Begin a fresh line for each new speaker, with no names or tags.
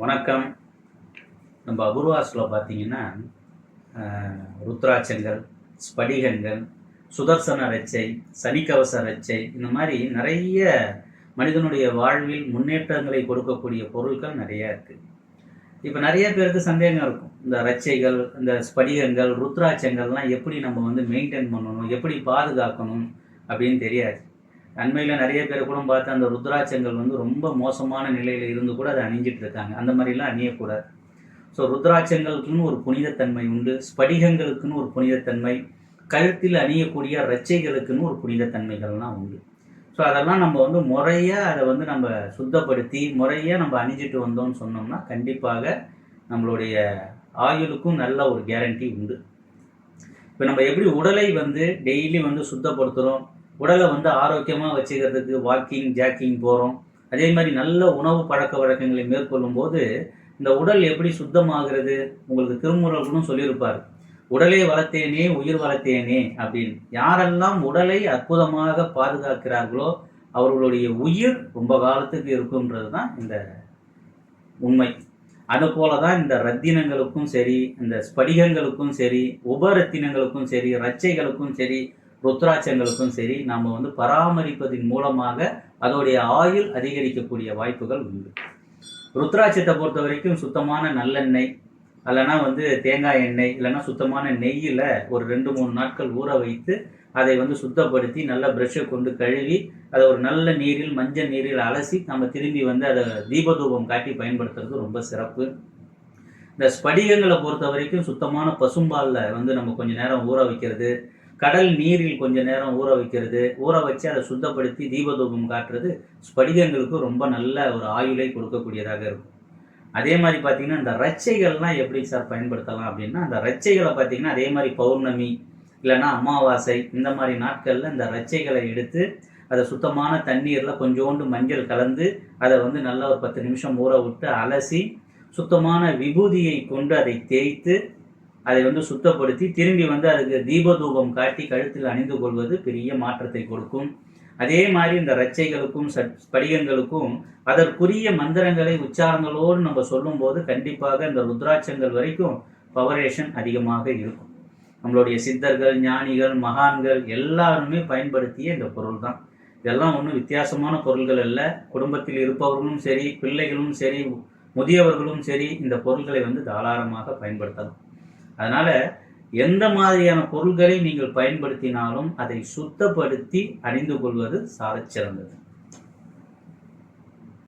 வணக்கம். நம்ம அபூர்வாஸில் பார்த்தீங்கன்னா ருத்ராட்சங்கள் ஸ்படிகங்கள் சுதர்சன ரச்சை சனிக்கவச ரச்சை இந்த மாதிரி நிறைய மனிதனுடைய வாழ்வில் முன்னேற்றங்களை கொடுக்கக்கூடிய பொருட்கள் நிறையா இருக்குது இப்போ நிறைய பேருக்கு சந்தேகம் இருக்கும். இந்த ரச்சைகள் இந்த ஸ்படிகங்கள் ருத்ராட்சங்கள்லாம் எப்படி நம்ம வந்து மெயின்டைன் பண்ணணும் எப்படி பாதுகாக்கணும் அப்படின்னு தெரியாது. அண்மையில் நிறைய பேர் கூட பார்த்து அந்த ருத்ராட்சங்கள் வந்து ரொம்ப மோசமான நிலையில் இருந்து கூட அதை அணிஞ்சிட்டு இருக்காங்க. அந்த மாதிரிலாம் அணியக்கூடாது. ஸோ ருத்ராட்சங்களுக்குன்னு ஒரு புனிதத்தன்மை உண்டு. ஸ்படிகங்களுக்குன்னு ஒரு புனிதத்தன்மை. கழுத்தில் அணியக்கூடிய ரச்சைகளுக்குன்னு ஒரு புனிதத்தன்மைகள்லாம் உண்டு. ஸோ அதெல்லாம் நம்ம வந்து முறையாக அதை வந்து நம்ம சுத்தப்படுத்தி முறையாக நம்ம அணிஞ்சிட்டு வந்தோம்னு சொன்னோம்னா கண்டிப்பாக நம்மளுடைய ஆயுளுக்கும் நல்ல ஒரு கேரண்டி உண்டு. இப்போ நம்ம எப்படி உடலை வந்து டெய்லி வந்து சுத்தப்படுத்துகிறோம் உடலை வந்து ஆரோக்கியமாக வச்சுக்கிறதுக்கு வாக்கிங் ஜாக்கிங் போகிறோம் அதே மாதிரி நல்ல உணவு பழக்க வழக்கங்களை மேற்கொள்ளும் போது இந்த உடல் எப்படி சுத்தமாகிறது உங்களுக்கு திருமுறல்களும் சொல்லியிருப்பார். உடலை வளர்த்தேனே உயிர் வளர்த்தேனே அப்படின்னு. யாரெல்லாம் உடலை அற்புதமாக பாதுகாக்கிறார்களோ அவர்களுடைய உயிர் ரொம்ப காலத்துக்கு இருக்குன்றது தான் இந்த உண்மை. அது போல தான் இந்த ரத்தினங்களுக்கும் சரி இந்த ஸ்படிகங்களுக்கும் சரி உபரத்தினங்களுக்கும் சரி ரச்சைகளுக்கும் சரி ருத்ராட்சங்களுக்கும் சரி நாம் வந்து பராமரிப்பதன் மூலமாக அதோடைய ஆயுள் அதிகரிக்கக்கூடிய வாய்ப்புகள் உண்டு. ருத்ராட்சத்தை பொறுத்த வரைக்கும் சுத்தமான நல்லெண்ணெய் இல்லைன்னா வந்து தேங்காய் எண்ணெய் இல்லைன்னா சுத்தமான நெய்யில் ஒரு ரெண்டு மூணு நாட்கள் ஊற வைத்து அதை வந்து சுத்தப்படுத்தி நல்ல ப்ரஷ்ஷை கொண்டு கழுவி அதை ஒரு நல்ல நீரில் மஞ்சள் நீரில் அலசி நம்ம திரும்பி வந்து அதை தீபதூபம் காட்டி பயன்படுத்துறது ரொம்ப சிறப்பு. இந்த ஸ்படிகங்களை பொறுத்த வரைக்கும் சுத்தமான பசும்பாலில் வந்து நம்ம கொஞ்சம் நேரம் ஊற வைக்கிறது கடல் நீரில் கொஞ்ச நேரம் ஊற வைக்கிறது. ஊற வச்சு அதை சுத்தப்படுத்தி தீபதூபம் காட்டுறது ஸ்படிகங்களுக்கு ரொம்ப நல்ல ஒரு ஆயுளை கொடுக்கக்கூடியதாக இருக்கும். அதே மாதிரி பார்த்தீங்கன்னா இந்த ரச்சைகள்லாம் எப்படி சார் பயன்படுத்தலாம் அப்படின்னா அந்த ரச்சைகளை பார்த்தீங்கன்னா அதே மாதிரி பௌர்ணமி இல்லைன்னா அமாவாசை இந்த மாதிரி நாட்களில் இந்த ரச்சைகளை எடுத்து அதை சுத்தமான தண்ணீரில் கொஞ்சோண்டு மஞ்சள் கலந்து அதை வந்து நல்லா ஒரு பத்து நிமிஷம் ஊற விட்டு அலசி சுத்தமான விபூதியை கொண்டு அதை தேய்த்து அதை வந்து சுத்தப்படுத்தி திரும்பி வந்து அதுக்கு தீபதூபம் காட்டி கழுத்தில் அணிந்து கொள்வது பெரிய மாற்றத்தை கொடுக்கும். அதே மாதிரி இந்த ரச்சைகளுக்கும் சட் ஸ்படிகங்களுக்கும் அதற்குரிய மந்திரங்களை உச்சாரங்களோடு நம்ம சொல்லும்போது கண்டிப்பாக இந்த ருத்ராட்சங்கள் வரைக்கும் பவரேஷன் அதிகமாக இருக்கும். நம்மளுடைய சித்தர்கள் ஞானிகள் மகான்கள் எல்லாருமே பயன்படுத்திய இந்த பொருள் தான் இதெல்லாம் ஒன்றும் வித்தியாசமான பொருள்கள் அல்ல. குடும்பத்தில் இருப்பவர்களும் சரி பிள்ளைகளும் சரி முதியவர்களும் சரி இந்த பொருள்களை வந்து தாராளமாக பயன்படுத்தலாம். அதனால எந்த மாதிரியான பொருள்களை நீங்கள் பயன்படுத்தினாலும் அதை சுத்தப்படுத்தி அணிந்து கொள்வது சாலச் சிறந்தது